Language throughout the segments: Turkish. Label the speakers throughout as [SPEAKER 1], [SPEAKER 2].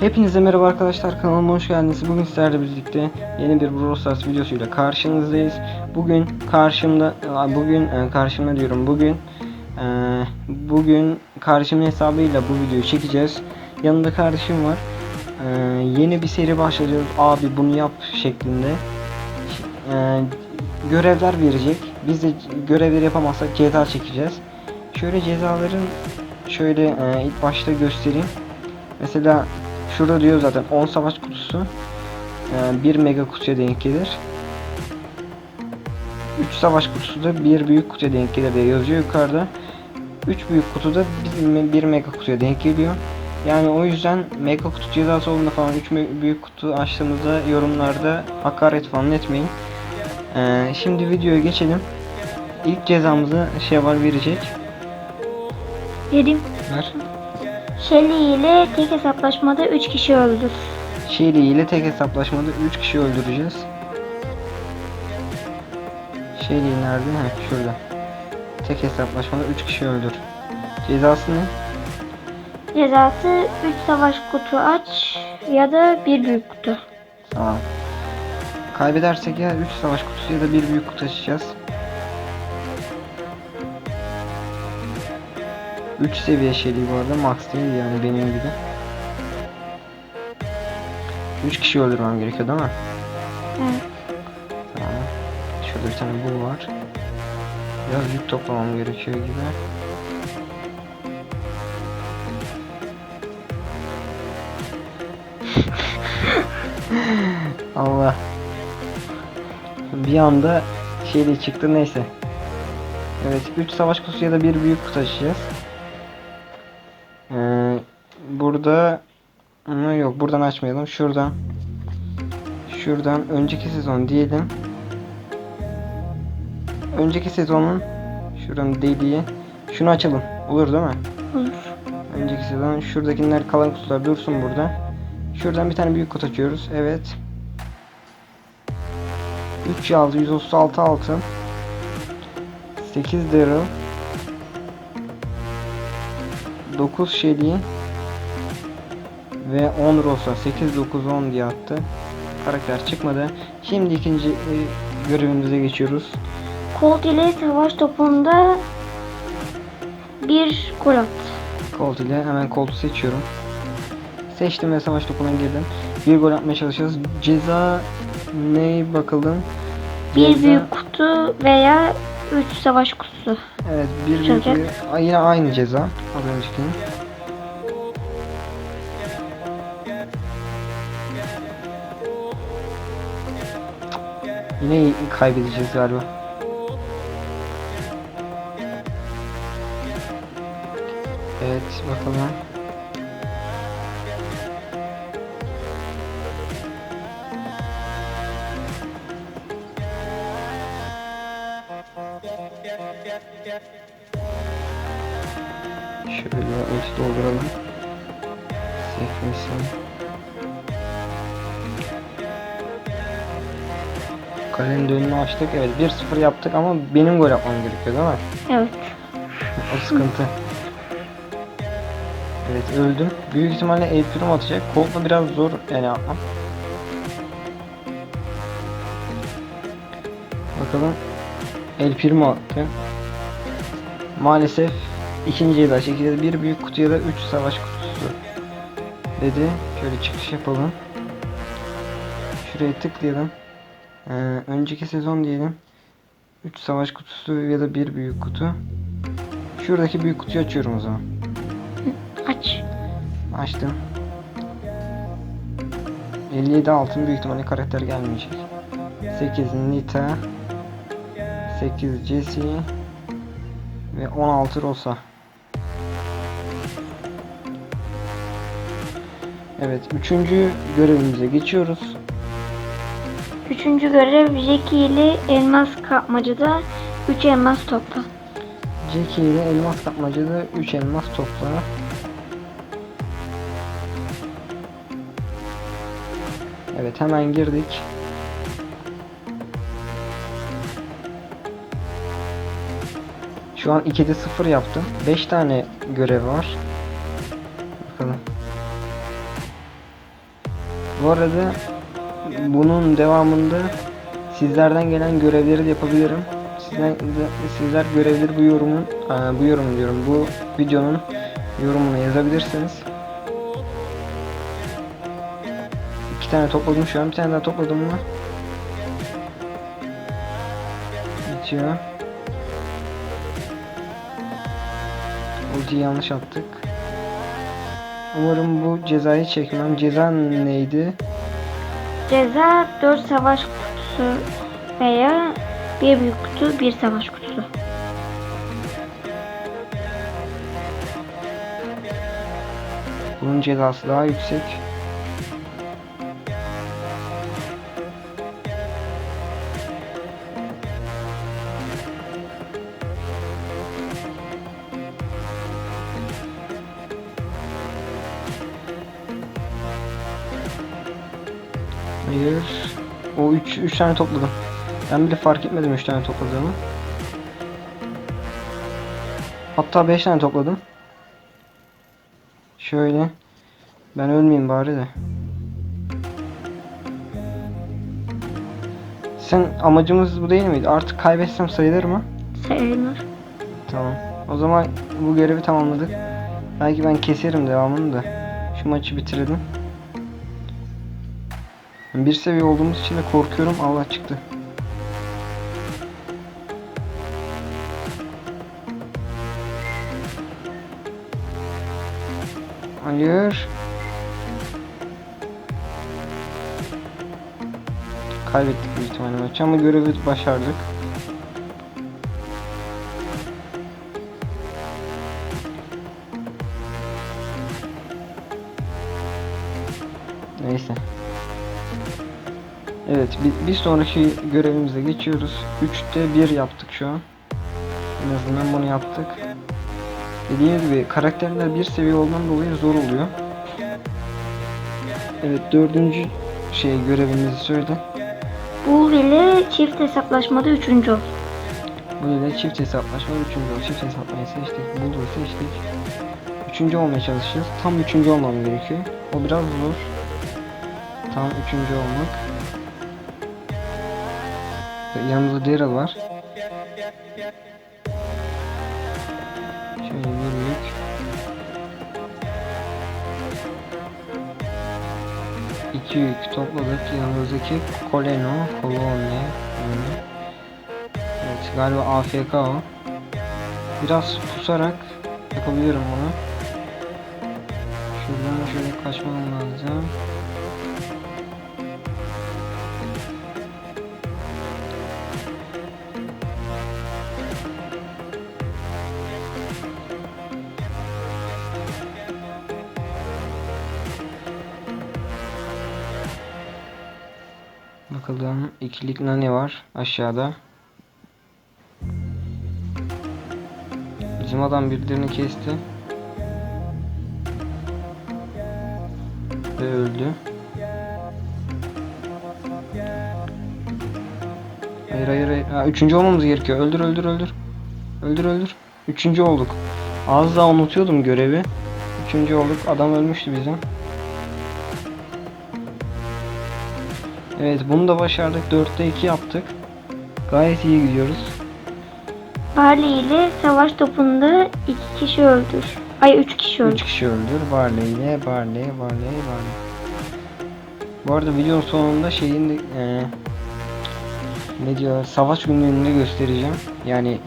[SPEAKER 1] Hepinize merhaba arkadaşlar kanalıma hoş geldiniz. Bugün sizlerle birlikte yeni bir Brawl Stars videosuyla karşınızdayız. Bugün karşımda bugün e, karşımda diyorum bugün e, bugün kardeşimin hesabıyla bu videoyu çekeceğiz. Yanında kardeşim var. E, yeni bir seri başlayacağız. Abi bunu yap şeklinde. Görevler verecek. Biz de görevleri yapamazsak ceza çekeceğiz. Şöyle cezaların şöyle ilk başta göstereyim. Mesela şurada diyor zaten 10 savaş kutusu e, 1 mega kutuya denk gelir. 3 savaş kutusu da 1 büyük kutuya denk gelir diye yazıyor yukarıda. 3 büyük kutu da 1 mega kutuya denk geliyor. Yani o yüzden mega kutu cezası olduğunda falan 3 büyük kutu açtığımızda yorumlarda hakaret falan etmeyin. E, şimdi videoya geçelim. İlk cezamızı Şevval verecek.
[SPEAKER 2] Dedim.
[SPEAKER 1] Ver.
[SPEAKER 2] Shelly ile tek hesaplaşmada 3 kişi öldür.
[SPEAKER 1] Shelly ile tek hesaplaşmada 3 kişi öldüreceğiz. Shelly nerede? Heh, şurada. Tek hesaplaşmada 3 kişi öldür. Cezası ne?
[SPEAKER 2] Cezası 3 savaş kutu aç ya da 1 büyük kutu.
[SPEAKER 1] Tamam. Kaybedersek ya 3 savaş kutusu ya da bir büyük kutu açacağız. 3 seviye Shelly bu arada max değil yani benim gibi. 3 kişi öldürmem gerekiyor değil mi?
[SPEAKER 2] Evet.
[SPEAKER 1] Tamam. Şurada bir tane bu var. Biraz yük toplamam gerekiyor gibi. Allah. Bir anda şeyle çıktı neyse. Evet 3 savaş kutusu ya da bir büyük kutu açacağız. Ee, burada yok buradan açmayalım. Şuradan şuradan önceki sezon diyelim. Önceki sezonun şuranın deliği şunu açalım. Olur değil mi?
[SPEAKER 2] Olur.
[SPEAKER 1] Önceki sezon şuradakiler kalan kutular dursun burada. Şuradan bir tane büyük kutu açıyoruz. Evet. 3 yazdı 136 altın. 8 Daryl. 9 Shelly. Ve 10 Rosa. 8 9 10 diye attı. Karakter çıkmadı. Şimdi ikinci e, görevimize geçiyoruz.
[SPEAKER 2] Colt ile savaş topunda bir gol at.
[SPEAKER 1] Colt ile hemen Colt'u seçiyorum. Seçtim ve savaş topuna girdim. Bir gol atmaya çalışacağız. Ceza ne bakalım.
[SPEAKER 2] Bir
[SPEAKER 1] Ceza-
[SPEAKER 2] büyük kutu veya 3 savaş kutusu.
[SPEAKER 1] Evet bir Aa, yine aynı ceza. Az öncekinin. Yine kaybedeceğiz galiba. Evet bakalım. Şöyle ulti dolduralım. Sekmesin. Kalenin önünü açtık. Evet 1-0 yaptık ama benim gol yapmam gerekiyor değil mi?
[SPEAKER 2] Evet.
[SPEAKER 1] O sıkıntı. Evet öldüm. Büyük ihtimalle prim atacak. Colt'la biraz zor yani yapmam. Bakalım. El prim attı. Maalesef ikinciye de şekilde bir büyük kutu ya da 3 savaş kutusu dedi. Şöyle çıkış yapalım. Şuraya tıklayalım. Ee, önceki sezon diyelim. 3 savaş kutusu ya da bir büyük kutu. Şuradaki büyük kutuyu açıyorum o zaman.
[SPEAKER 2] Aç.
[SPEAKER 1] Açtım. 57 altın büyük ihtimalle karakter gelmeyecek. 8 Nita 8 Jesse ve 16 Rosa. Evet, üçüncü görevimize geçiyoruz.
[SPEAKER 2] Üçüncü görev Jackie ile elmas kapmacada 3 elmas topla.
[SPEAKER 1] Jackie ile elmas kapmacada 3 elmas topla. Evet hemen girdik. Şu an 2'de 0 yaptım. 5 tane görev var. Bakalım. Bu arada bunun devamında sizlerden gelen görevleri de yapabilirim. Sizden, sizler görevleri bu yorumun, bu yorum diyorum, bu videonun yorumuna yazabilirsiniz. İki tane topladım şu an. Bir tane daha topladım mı? Bitiyor. Ultiyi yanlış attık. Umarım bu cezayı çekmem. Ceza neydi?
[SPEAKER 2] Ceza 4 savaş kutusu veya bir büyük kutu, bir savaş kutusu.
[SPEAKER 1] Bunun cezası daha yüksek. Hayır. O 3 3 tane topladım. Ben bile fark etmedim 3 tane topladığımı. Hatta 5 tane topladım. Şöyle. Ben ölmeyeyim bari de. Sen amacımız bu değil miydi? Artık kaybetsem sayılır mı?
[SPEAKER 2] Sayılır.
[SPEAKER 1] Tamam. O zaman bu görevi tamamladık. Belki ben keserim devamını da. Şu maçı bitirelim. Bir seviye olduğumuz için de korkuyorum. Allah çıktı. Hayır. Kaybettik büyük ihtimalle maçı ama görevi başardık. Evet bir, bir sonraki görevimize geçiyoruz. 3'te 1 yaptık şu an. En azından bunu yaptık. Dediğim gibi karakterler bir seviye olduğundan dolayı zor oluyor. Evet dördüncü şey görevimizi söyle.
[SPEAKER 2] Bu ile çift hesaplaşmada üçüncü ol.
[SPEAKER 1] Bu ile çift hesaplaşma üçüncü ol. Çift hesaplamayı seçtik. Bulduğu seçtik. Üçüncü olmaya çalışacağız. Tam üçüncü olmam gerekiyor. O biraz zor. Tam üçüncü olmak. Yanımızda Daryl var. Şöyle yürüyük. İki yük topladık. Yanımızdaki Coleno, Colone. Evet galiba AFK o. Biraz pusarak yapabilirim bunu. Şuradan şöyle kaçmam lazım. Bakalım ikilik nane var aşağıda. Bizim adam birilerini kesti. Ve öldü. Hayır hayır hayır. Ha, üçüncü olmamız gerekiyor. Öldür öldür öldür. Öldür öldür. Üçüncü olduk. Az daha unutuyordum görevi. Üçüncü olduk. Adam ölmüştü bizim. Evet bunu da başardık. 4'te 2 yaptık. Gayet iyi gidiyoruz.
[SPEAKER 2] Barley ile savaş topunda iki kişi öldür. Ay üç kişi
[SPEAKER 1] 3
[SPEAKER 2] öldür.
[SPEAKER 1] kişi öldür. Barley ile Barley, Barley, Barley. Bu arada videonun sonunda şeyin eee, ne diyor savaş günlüğünü göstereceğim. Yani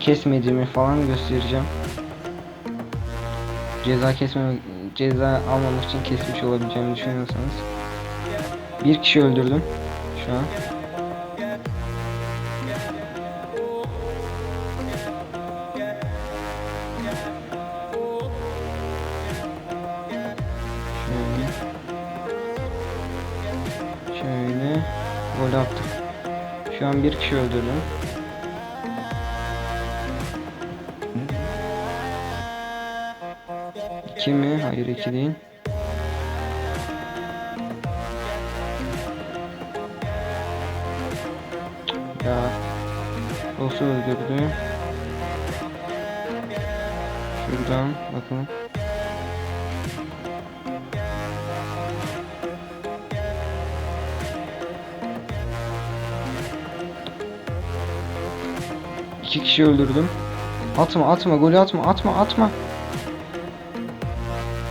[SPEAKER 1] kesmediğimi falan göstereceğim. Ceza kesmeme ceza almamak için kesmiş olabileceğimi düşünüyorsanız. Bir kişi öldürdüm şu an. Şöyle. Şöyle. Gol attık. Şu an bir kişi öldürdüm. İki mi? Hayır iki değil. ya. Nasıl öldürdü? Şuradan bakın. İki kişi öldürdüm. Atma atma golü atma atma atma.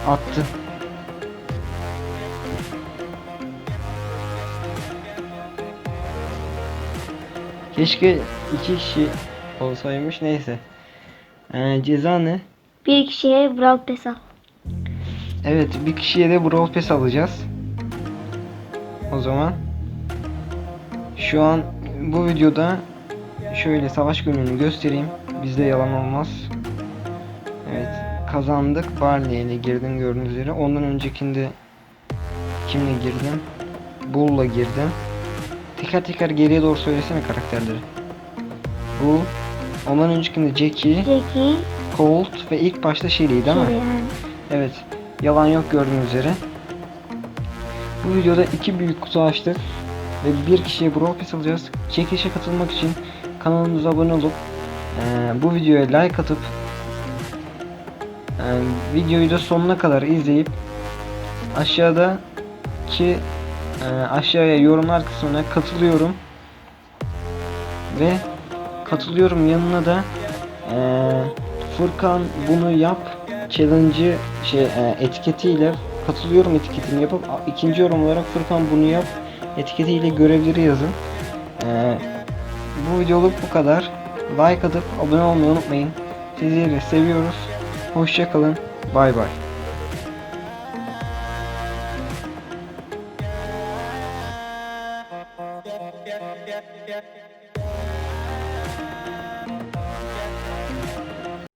[SPEAKER 1] Attı. Keşke iki kişi olsaymış neyse. Ee, ceza ne?
[SPEAKER 2] Bir kişiye Brawl Pass al.
[SPEAKER 1] Evet bir kişiye de Brawl Pass alacağız. O zaman şu an bu videoda şöyle savaş gününü göstereyim. Bizde yalan olmaz. Evet kazandık. Barley ile girdim gördüğünüz üzere. Ondan öncekinde kimle girdim? Bull'la girdim. Teker teker geriye doğru söylesene karakterleri. Bull. Ondan öncekinde Jackie,
[SPEAKER 2] Jackie.
[SPEAKER 1] Colt ve ilk başta Shelly değil mi?
[SPEAKER 2] Yani.
[SPEAKER 1] Evet. Yalan yok gördüğünüz üzere. Bu videoda iki büyük kutu açtık. Ve bir kişiye Brawl Pass alacağız. Çekilişe katılmak için kanalımıza abone olup eee, bu videoya like atıp eee, videoyu da sonuna kadar izleyip aşağıda eee, aşağıya yorumlar kısmına katılıyorum ve katılıyorum yanına da eee, Furkan bunu yap challenge'ı şey e, etiketiyle katılıyorum etiketini yapıp ikinci yorum olarak Furkan bunu yap etiketiyle görevleri yazın. Eee, bu videoluk bu kadar. Like atıp abone olmayı unutmayın. Sizleri seviyoruz. Hoşçakalın. Bay bay.